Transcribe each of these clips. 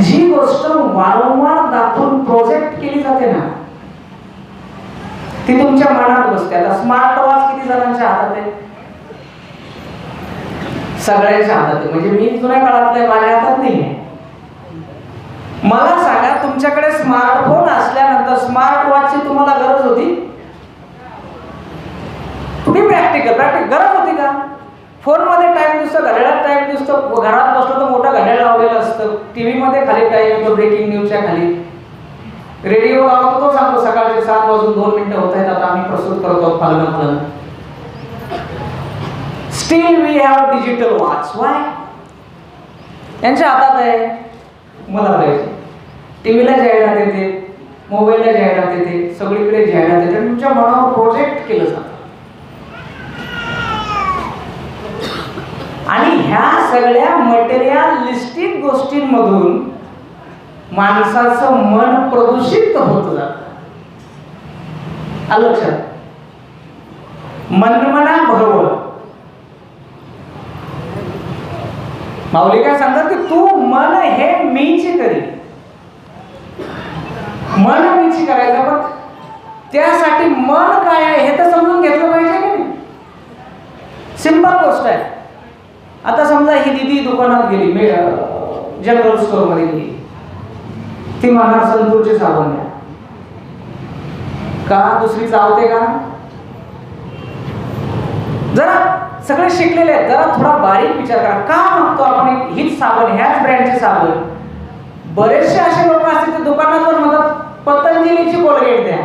जी गोष्ट वारंवार दाखवून प्रोजेक्ट केली जाते ना ती तुमच्या मनात बसते. आता स्मार्ट वॉच किती जणांच्या हातात आहे? सगळ्यांच्या हातात आहे. म्हणजे मी जुन्या काळातल्या माझ्या हातात नाही आहे. मला सांगा तुमच्याकडे स्मार्टफोन असल्यानंतर स्मार्ट वॉचची तुम्हाला गरज होती? तुम्ही प्रॅक्टिकल प्रॅक्टिकल गरज होती का? फोनमध्ये टाइम दिसतो घड्याळात टाईम दिसतो. घरात बसलो तर मोठं घड्याळ लावलेलं असतं. टी व्हीमध्ये खाली टाइम येतो ब्रेकिंग न्यूजच्या खाली. रेडिओ लावतो तो सांगतो सकाळचे सात वाजून दोन मिनिटं होत आहेत आता आम्ही प्रस्तुत करतो फालनातलं still we have digital watch Y यांच्या हातात आहे. मला पाहिजे टी व्हीला जाहिरात येते मोबाईलला जाहिरात येते सगळीकडे जाहिरात येते. तुमच्या मनावर प्रोजेक्ट केलं जातं. आणि ह्या सगळ्या मटेरियलिस्टिक गोष्टींमधून माणसाचं मन प्रदूषित होत जात. लक्षात? मनमना बरोबर माऊली काय सांगतात की तू मन हे मीची करी. मन मीची करायचं पण त्यासाठी मन काय आहे हे तर समजून घेतलं पाहिजे की नाही? सिंपल गोष्ट आहे. आता समजा ही दिदी दुकानात गेली जनरल स्टोअरमध्ये गेली. ती म्हणणार संतूरचे साबण द्या का? दुसरी चावते का? जरा सगळे शिकलेले आहेत. जरा थोडा बारीक विचार करा. का मागतो आपण हीच साबण ह्याच ब्रँडचे साबण? बरेचसे असे लोक असतील ते दुकानात जाऊन म्हणतात पतंजलीची कोलगेट द्या.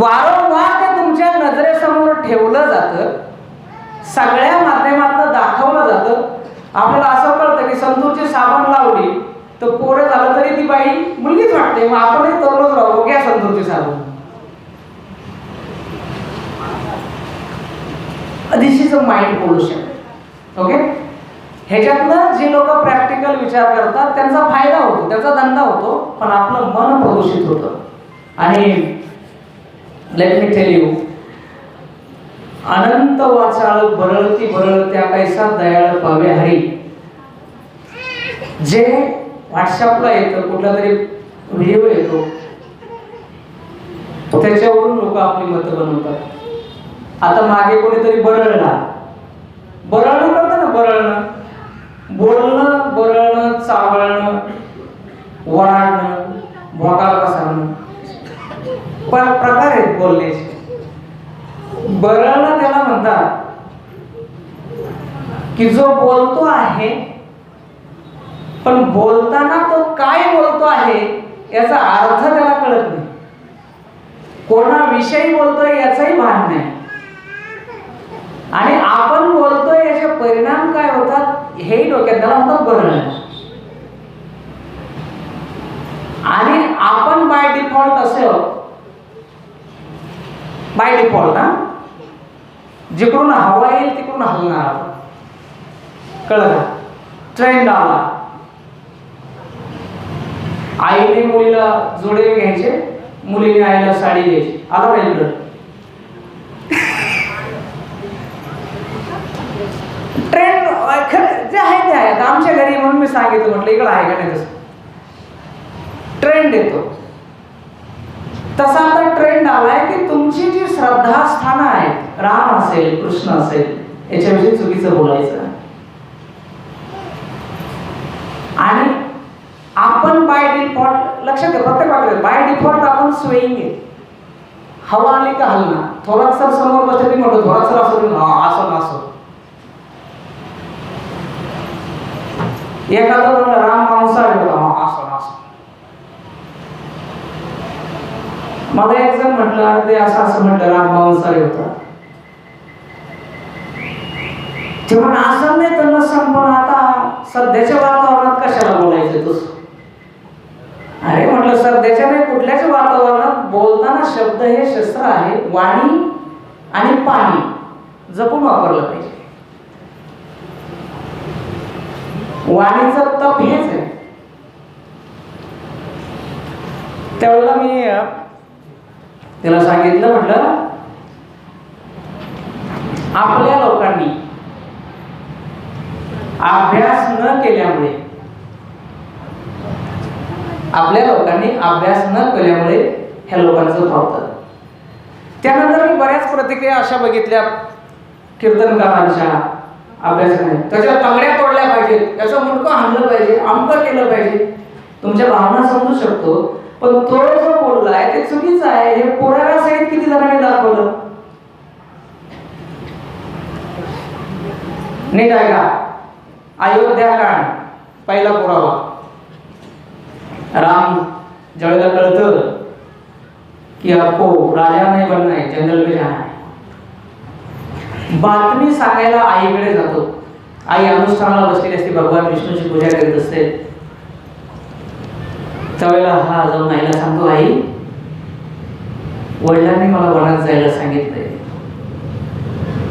वारंवार ते नजरेसमोर ठेवलं जातं सगळ्या माध्यमातून दाखवलं जातं. आपल्याला असं कळतं की संतूरची साबण लावली तर पोरं झालं तरी ती बाई मुलगीच वाटते. मग आपणही तरुणच राहू. घ्या संतूरची साबण. This is a mind pollution okay ह्याच्यातनं जे लोक प्रॅक्टिकल विचार करतात त्यांचा फायदा होतो त्याचा धंदा होतो पण आपलं मन प्रदूषित होतं. आणि लेट मी टेल यू अनंत वाचाळ बरळती बरळ त्या कैसा दयाळ पावे हरी. जे व्हॉट्सअपला येतं कुठला तरी व्हिडिओ येतो त्याच्यावरून लोक आपली मतं बनवतात. आता मागे कोणीतरी बरळला. बरळणं करतं ना बरळणं. बोलणं बरळणं चावळणं वराडणं भोकाळ बसणं. प्रकार आहेत बोलण्याचे. बरळला त्याला म्हणतात. की जो बोलतो आहे पण बोलताना तो काय बोलतो आहे याचा अर्थ त्याला कळत नाही. कोणाविषयी बोलतोय याचंही भान नाही. आणि आपण बोलतोय याचे परिणाम काय होतात हेही डोक्यात त्याला म्हणतात बरळणं आणि आपण बाय डिफॉल्ट असेल बाय डिफॉल्ट हा? जिकडून हवा येईल तिकडून हलणार. कळलं का? ट्रेंड आला. आईने मुलीला जोडे घ्यायचे मुलीने आईला साडी घ्यायची आला पाहिजे ट्रेंड खरं जे आहे ते आहे. आमच्या घरी म्हणून मी सांगितलं म्हटलं इकडं आहे का नाही तसं. ट्रेंड येतो. तसा आता ट्रेंड आलाय की तुमची जी श्रद्धास्थानं आहेत राम असेल कृष्ण असेल याच्याविषयी चुकीचं बोलायचं. आणि आपण बाय डिफॉल्ट लक्षात घ्या प्रत्येक वाक्यात बाय डिफॉल्ट आपण स्वेईंग आहे. हवा आली का हलना थोरात सर समोर बसले मी म्हणतो थोरात सर असं हा असं असो. एखादं म्हणलं राम मांसाहारी होता हा असं असं मला एक जण म्हटलं ते असं असं म्हटलं राम मांसाहारी होता. जेव्हा म्हण असं नाही तर नसं पण आता सध्याच्या वातावरणात कशाला बोलायचं तू? अरे म्हटलं सध्याच्या नाही कुठल्याच वातावरणात बोलताना शब्द हे शस्त्र आहे वाणी आणि पाणी जपून वापरलं पाहिजे. वाणीचं तप हेच आहे. त्यावेळेला मी त्याला सांगितलं म्हटलं आपल्या लोकांनी अभ्यास न केल्यामुळे आपल्या लोकांनी अभ्यास न केल्यामुळे ह्या लोकांचं भावतं त्यानंतर मी बऱ्याच प्रतिक्रिया अशा बघितल्या कीर्तनकारांच्या अभ्यासाने. त्याच्या तंगड्या तोडल्या पाहिजेत. त्याचं मुंडकं हाणलं पाहिजे अमकं केलं पाहिजे. तुमच्या भावना समजू शकतो. पण तो जो बोललाय ते चुकीचं आहे. हे पुराव्यासहित किती जणांनी दाखवलं? नीट आहे का अयोध्या कांड पहिला पुरावा. राम ज्यावेळेला कळतं की आपको राजा नाही बनना है जंगल में जाना है. बातमी सांगायला आईकडे जातो. आई अनुष्ठानाला बसलेली असते भगवान विष्णूची पूजा करीत असते. त्यावेळेला हा जाऊन आईला सांगतो आई वडिलांनी मला वनात जायला सांगितलंय.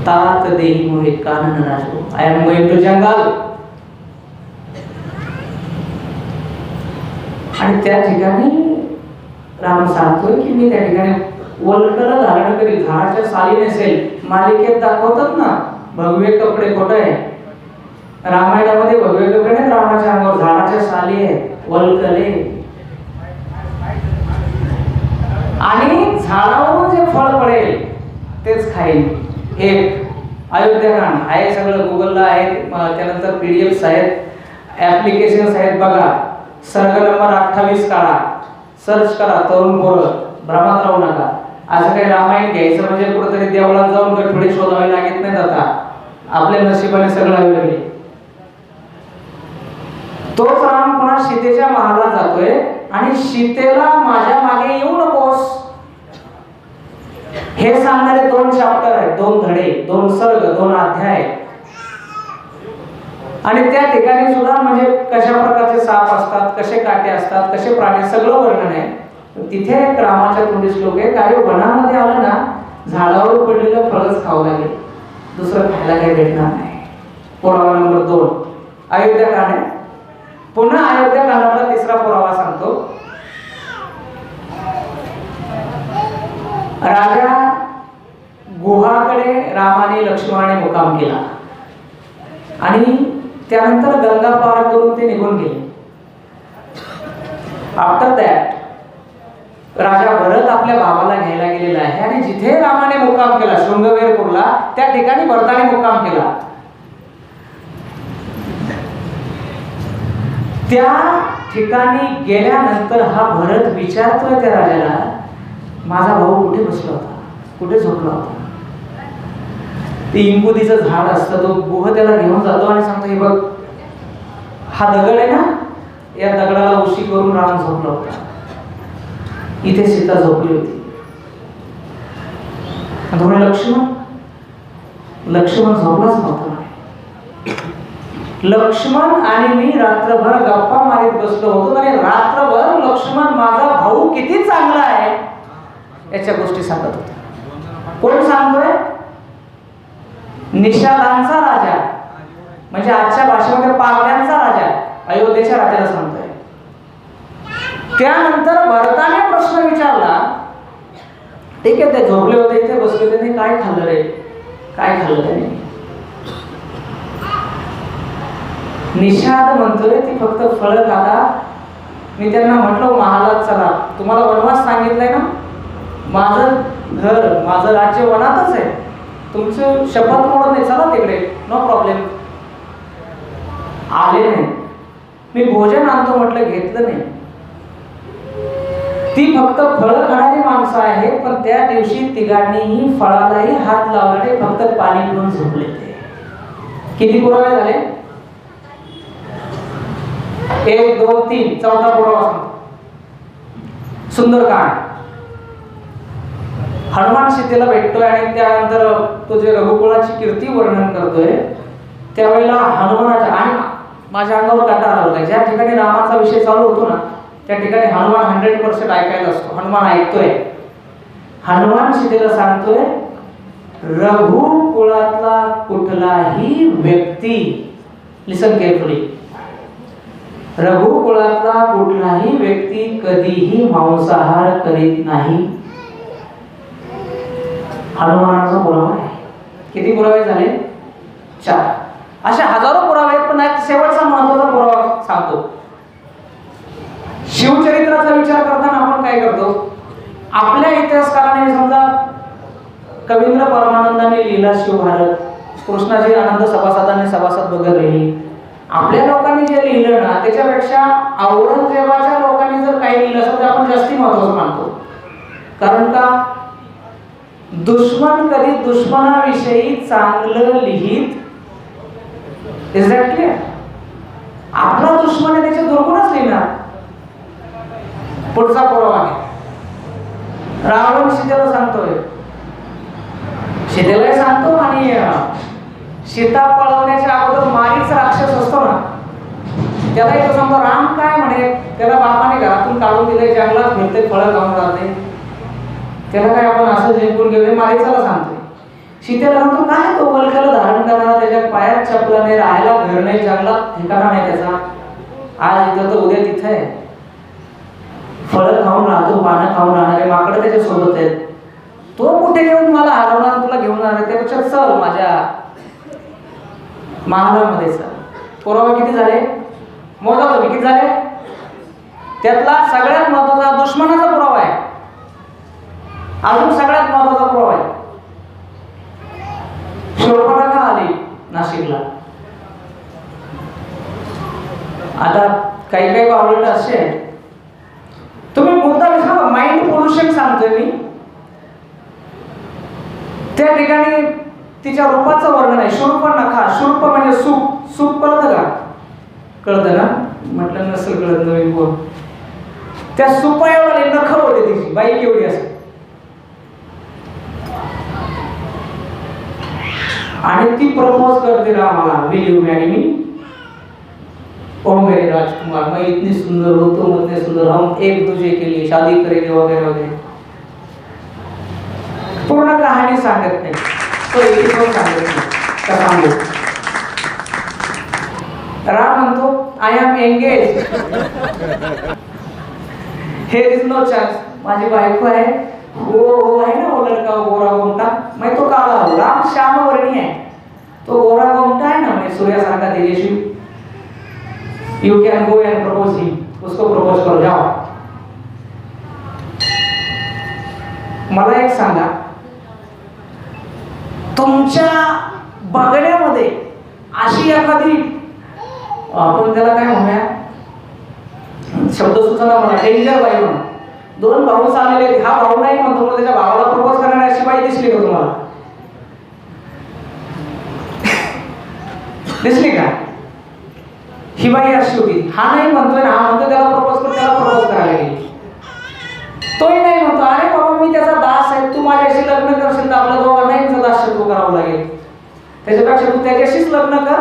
तात देही मोहे कानन राजो. I am going to jungle आणि त्या ठिकाणी राम सांगतोय की मी त्या ठिकाणी वल्कल धारण करील झाडाच्या साली नसेल मालिकेत दाखवतात ना भगवे कपडे कुठं आहे? रामायणामध्ये भगवे कपडे रामाच्या अंगावर. झाडाच्या साली आहे वल्कले आणि झाडावरून जे फळ पडेल तेच खाईल. एक अयोध्याकांड आहे सगळं गुगलला आहे. त्यानंतर पी डी एफ्स आहेत. ॲप्लिकेशन्स आहेत. बघा सर्ग नंबर अठ्ठावीस काढा. सर्च करा तरुण पोरं. भ्रमात राहू नका. असं काही रामायण घ्यायचं म्हणजे कुठेतरी देवळात जाऊन गठफडे शोधावे लागत नाही आता आपल्या नशिबाने सगळं अवेलेबल तोच राम पुन्हा सीतेच्या महालात जातोय. आणि सीतेला माझ्या मागे येऊ नकोस. हे सांगणारे दोन चॅप्टर आहेत दोन धडे दोन सर्ग दोन अध्याय. आणि त्या ठिकाणी सुद्धा म्हणजे कशा प्रकारचे साप असतात कसे काटे असतात कसे प्राणी सगळं वर्णन आहे. तिथे एक रामाच्या तोंडी श्लोक आहे काय वनामध्ये आलं ना झाडावर पडलेलं फळच खावं लागेल. दुसरं खायला काही भेटणार नाही. पुरावा नंबर दोन? अयोध्या कांड आहे पुन्हा अयोध्या कांडातला तिसरा पुरावा सांगतो. राजा गुहाकडे रामाने लक्ष्मणाने मुकाम केला. आणि त्यानंतर गंगा पार करून ते निघून गेले. आफ्टर दॅट राजा भरत आपल्या भावाला घ्यायला गेलेला आहे. आणि जिथे रामाने मुक्काम केला शृंगवेरपूरला त्या ठिकाणी भरताने मुक्काम केला. त्या ठिकाणी गेल्यानंतर हा भरत विचारतोय त्या राजाला माझा भाऊ कुठे बसला होता? कुठे झोपला होता? ते इंबुदीचं झाड असतं तो गुह त्याला घेऊन जातो आणि सांगतो हे बघ हा दगड आहे ना या दगडाला उशी करून राम झोपला होता. इथे सीता झोपली होती. लक्ष्मण लक्ष्मण झोपलाच नव्हता. लक्ष्मण आणि मी रात्रभर गप्पा मारीत बसलो होतो. आणि रात्रभर लक्ष्मण माझा भाऊ किती चांगला आहे. याच्या गोष्टी सांगत होता. कोण सांगतोय? निषादांचा राजा. म्हणजे आजच्या भाषेमध्ये पागड्यांचा राजा. अयोध्येच्या राजाला सांगतोय. त्यानंतर भरताने प्रश्न विचारला. ठीक आहे ते झोपले होते इथे बसले होते त्यांनी काय खाल्लं रे? काय खाल्लं त्याने? निषाद म्हणतोय ती फक्त फळं खाता. मी त्यांना म्हटलं महालात चला. तुम्हाला वनवास सांगितलंय ना? माझं घर माझं राज्य वनातच आहे. तुमचं शपथ मोडत नाही चला तिकडे. नो प्रॉब्लेम आले नाही. मी भोजन आणतो म्हटलं घेतलं नाही. ती फक्त फळं खाणारी माणसं आहेत पण त्या दिवशी तिघांनीही फळालाही हात लावले फक्त पाणी पिऊन झोपले ते. किती पुरावे झाले? एक दोन तीन. चौथा पुरावा सुंदर सुंदरकांड. हनुमान सीतेला भेटतोय आणि त्यानंतर तो जे रघुकुळाची कीर्ती वर्णन करतोय त्यावेळेला हनुमानाच्या आणि माझ्या अंगावर काटा आला होता. ज्या ठिकाणी रामाचा विषय चालू होतो ना त्या ठिकाणी हनुमान हंड्रेड पर्सेंट ऐकायला असतो. हनुमान ऐकतोय. हनुमान सीतेला सांगतोय रघुकुळातला कुठलाही व्यक्ती लिसन केअरफुली रघुकुळातला कुठलाही व्यक्ती कधीही मांसाहार करीत नाही. हनुमानाचा पुरावा आहे. किती पुरावे झाले? चार. असे हजारो पुरावे आहेत पण शेवटचा महत्त्वाचा पुरावा सांगतो. शिवचरित्राचा विचार करताना आपण काय करतो? आपल्या इतिहासकाराने समजा कवींद्र परमानंदाने लिहिला शिवभारत. कृष्णाजी आनंद सभासदाने सभासद बघत राहिली. आपल्या लोकांनी जे लिहिलं ना त्याच्यापेक्षा औरंगजेबाच्या लोकांनी जर काही लिहिलं असेल तर आपण जास्ती महत्वाचं मानतो. कारण का? दुश्मन कधी दुश्मनाविषयी चांगलं लिहित इज दॅट क्लिअर आपला दुश्मन आहे त्याचे दुर्गुणच लिहिणार. पुढचा पुरावा आहे. रावण सीतेला सांगतोय. सीतेलाही सांगतो आणि सीता पळवण्याच्या अगोदर मारीच राक्षस असतो. त्याला इथं सांगतो राम काय? म्हणे त्याला बापाने घरातून काढून दिले जंगलात फिरते फळं खाऊन राहते त्याला काय आपण असं जिंकून घेऊ? मालिकाला मारीचाला सांगतोय. सीतेला सांगतो काय तो वल्कल धारण करणारा त्याच्या पायात चपला नाही राहायला घर नाही जंगलात ठिकाणा नाही त्याचा. आज इथं तर उद्या तिथं आहे. फळं खाऊन राहतो पानं खाऊन राहणारे माकडं त्याच्या सोबत आहेत. तो कुठे घेऊन मला हरवणार तुला घेऊन जाणार त्यापेक्षा चल माझ्या महालामध्ये चल. पुरावा किती झाले? मोजा तुम्ही किती झाले? त्यातला सगळ्यात महत्त्वाचा दुश्मनाचा पुरावा आहे. अजून सगळ्यात महत्त्वाचा पुरावा आहे. शोरपणा आली नाशिकला? आता काही काही बावलट असे आहेत. तुम्ही मुद्दा विसरू माइंड पोल्युशन सांगतोय मी. त्या ठिकाणी तिच्या रूपाचं वर्णन आहे. शुल्प नखा शुल्प म्हणजे सूप. सूप कळतं का? कळतं ना? म्हटलं नसेल कळत नवीन बोल त्या सुपा एवढा नख होते तिची. बाईक एवढी असते आणि ती प्रपोज करते रामाला विल यू मॅरी मी ओ मेरे राजकुमार? मैं इतनी सुंदर हो तुम इतने सुंदर हम एक दूसरे के लिए शादी करेंगे वगैरे वगैरे. पूर्ण कहाणी सांगत नाही. तो एक सांगत नाही. सांगू. राम म्हणतो I am engage he is no chance माझी बायको आहे. हो हो आहे ना हो, वो लड़का हो, गोरा गोमटा. मैं तो काला हूँ राम श्याम वर्णी आहे. तो गोरा गोमटा आहे ना मैं सूर्यासारखा तेजस्वी. You can go and propose him उसको प्रपोज करो जाओ. मला एक सांगा. तुमच्या बघण्यामध्ये अशी एखादी आपण त्याला काय म्हणूया? शब्द सुचना म्हणा डेंजर बाई म्हणा. दोन भाऊ आलेले आहेत. हा भाऊ नाही म्हणतो मग त्याच्या भावाला प्रपोज करणारी अशी बाई दिसली का तुम्हाला? दिसली का? ही बाई अशी होती. हा नाही म्हणतोय ना हा म्हणतो त्याला प्रपोज कर त्याला प्रपोज करायला गेली. तोही नाही म्हणतो. अरे बाबा मी त्याचा दास आहे. तू माझ्याशी लग्न करशील तर आपल्या दोघांनाही दास दासत्व करावं लागेल. त्याच्यापेक्षा तू त्याच्याशीच लग्न कर.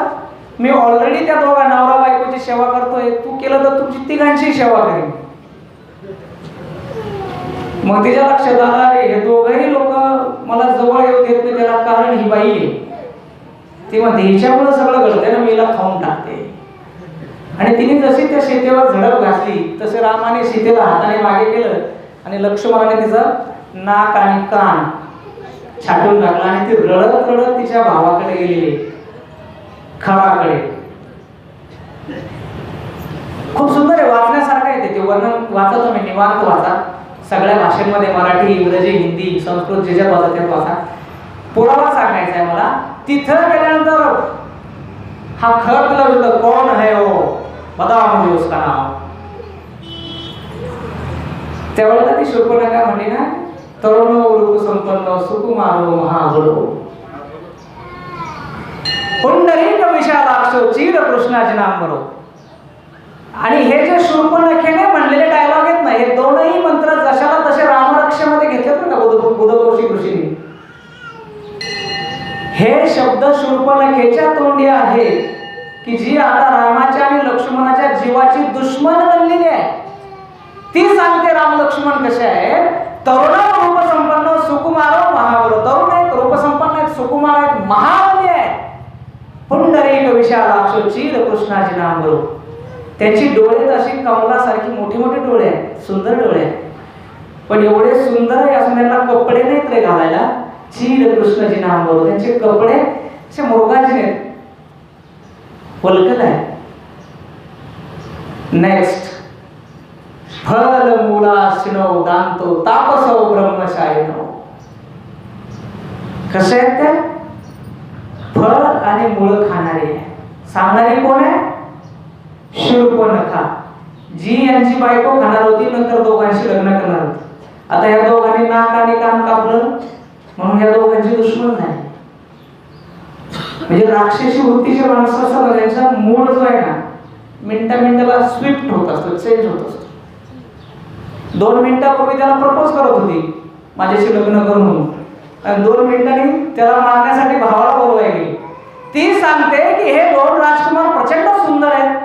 मी ऑलरेडी त्या दोघा नवरा बायकोची सेवा करतोय. तू केलं तर तुमची तिघांची सेवा करेन. मग तिच्या लक्षात आलं अरे हे दोघंही लोक मला जवळ येऊ देत नाही. त्याला कारण ही बाई आहे. ती म्हणते हिच्यामुळे सगळं घडतंय ना मी हिला खाऊन टाकते. आणि तिने जशी त्या शेतीवर झडप घातली तसे रामाने सीतेला हाताने मागे केलं आणि लक्ष्मणाने तिचं नाक आणि कान छाटून टाकला आणि ती रडत रडत तिच्या भावाकडे गेलेली. खळाकडे. खूप सुंदर आहे वाचण्यासारखं आहे ते. वर्णन वाचत तुम्ही निवांत वाचा. सगळ्या भाषेमध्ये मराठी इंग्रजी हिंदी संस्कृत जे ज्यात वाचा त्यात वाचा. पुरावा सांगायचा आहे मला तिथं गेल्यानंतर हा खर तुला विचारलं, कोण है? वो हो? बताओ म्हणजे उसका नाव? त्यावेळेला ती शूर्पणखा म्हणली ना तरुण संपन्न सुकुमारो महाबळो पुंडरीक विशालाक्ष चीर कृष्णाचे नाम बरो आणि हे जे शूर्पणखेने म्हणलेले डायलॉग आहेत ना हे दोनही मंत्र जशाला तसे रामरक्षेमध्ये घेतले घेतलेत ना बुध बुधकोशी ऋषींनी. हे शब्द शूर्पणखेच्या तोंडी आहे की जी आता रामाच्या आणि लक्ष्मणाच्या जीवाची दुश्मन बनलेली आहे. ती सांगते राम लक्ष्मण कसे आहेत? तरुण रूपसंपन्न सुकुमार महाबल तरुण आहेत रूपसंपन्न आहेत सुकुमार आहेत महाबली आहेत. विशालाक्ष चीर कृष्णाजी नाम बरो त्यांची डोळे तर अशी कमलासारखी मोठे मोठे डोळे आहेत सुंदर डोळे आहेत. पण एवढे सुंदर आहे असून त्यांना कपडे नाहीत रे घालायला. चीर कृष्णजी नाम बरो त्यांचे कपडे असे मृगाचे आहेत वल्कल आहे नेक्स्ट फल मूलाशिनो दांतो तापसो ब्रह्मशायनो कसे आहेत ते फळ आणि मुळ खाणारे आहे सांगणारे कोण आहे? शूर्पणखा जी यांची बायको खाणार होती नंतर दोघांशी लग्न करणार होती. आता या दोघांनी नाक आणि कान कापलं म्हणून या दोघांची दुश्मन नाही. म्हणजे राक्षसी वृत्तीचे माणसं असतात त्यांचा मूड जो आहे ना मिनटा मिनटाला स्विफ्ट होत असतो चेंज होत असतो. दोन मिनिटापूर्वी त्याला प्रपोज करत होती माझ्याशी लग्न करून आणि दोन मिनिटांनी त्याला मारण्यासाठी भावाला बोलवाय गेली. ती सांगते की हे दोन राजकुमार प्रचंड सुंदर आहेत.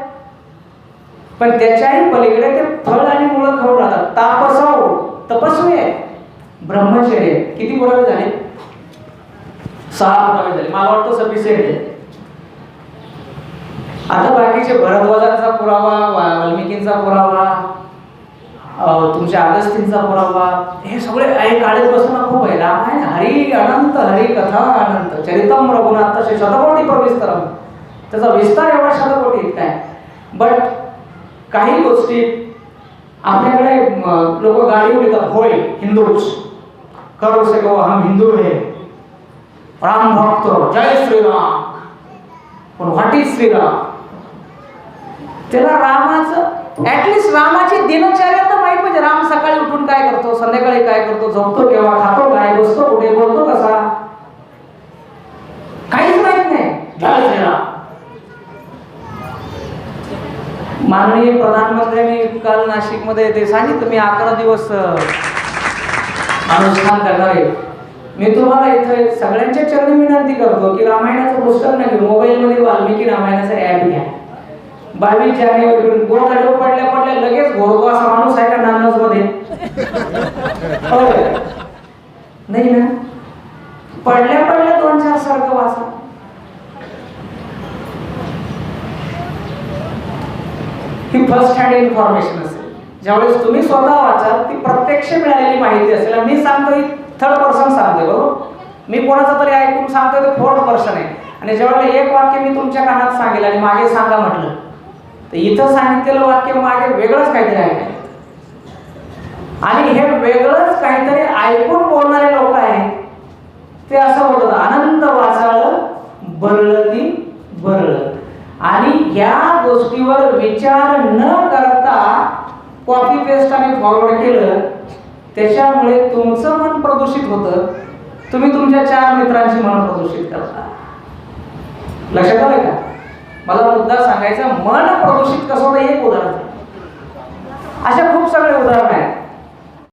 पण त्याच्याही पलीकडे ते फळ आणि मुलं खाऊन राहतात. तापसाव तपस्वी आहे ब्रह्मचर्य. आहे. किती पुरावे झाले? सहा पुरावे झाले. मला वाटतं सफिशियंट आहे. आता बाकीचे भरद्वाजांचा पुरावा वा- वाल्मिकींचा पुरावा तुमच्या अगस्तींचा पुरावा हे सगळे आहे काढत बसणं खूप आहे रामायण हरी अनंत हरी कथा अनंत. चरितम रघुनाथ तसे शतकोटी प्रविस्तर त्याचा विस्तार एवढा शतकोटी इतका आहे. बट काही गोष्टी आपल्याकडे लोक गाडी उडतात. होय हिंदूच. करू से हम हिंदू है. राम भक्त हो. जय श्रीराम. पण व्हॉट इज श्रीराम? त्याला रामाचं ऍटलिस्ट रामाची दिनचर्या माहीत राम सकाळी उठून काय करतो संध्याकाळी काय करतो झोपतो केव्हा खातो काय बसतो कुठे बोलतो कसा? काहीच माहीत नाही. माननीय प्रधानमंत्र्यांनी काल नाशिकमध्ये ते सांगितलं मी अकरा दिवस अनुष्ठान करणार आहे. मी तुम्हाला इथे सगळ्यांच्या चरणी विनंती करतो की रामायणाचं पुस्तक नाही मोबाईलमध्ये वाल्मिकी रामायणाचं ॲप घ्या. बावीस जानेवारी गोड पडल्या पडल्या लगेच घोरतो असा माणूस आहे का नानसमध्ये नाही ना? पडल्या पडल्या दोन चार सारखं वाचा ही फर्स्ट हँड इन्फॉर्मेशन असेल. ज्यावेळेस तुम्ही स्वतः वाचाल ती प्रत्यक्ष मिळालेली माहिती असेल. मी सांगतो थर्ड पर्सन सांगतोय बरोबर? मी कोणाचं तरी ऐकून सांगतोय ते फोर्थ पर्सन आहे. आणि ज्यावेळेला एक वाक्य मी तुमच्या कानात सांगेल आणि मागे सांगा म्हटलं तर इथं सांगितलेलं वाक्य मागे वेगळंच काहीतरी आहे. आणि हे वेगळंच काहीतरी ऐकून बोलणारे लोक आहेत. ते असं बोलतात अनंत वाचाळ बरळती बरळ. आणि ह्या गोष्टीवर विचार न करता कॉपी पेस्ट आणि फॉरवर्ड केलं. त्याच्यामुळे तुमचं मन प्रदूषित होतं. तुम्ही तुमच्या चार मित्रांची मन प्रदूषित करता. लक्षात आलं का? मला मुद्दा सांगायचा मन प्रदूषित कसं होतं एक उदाहरण अशा खूप सगळे उदाहरण आहेत.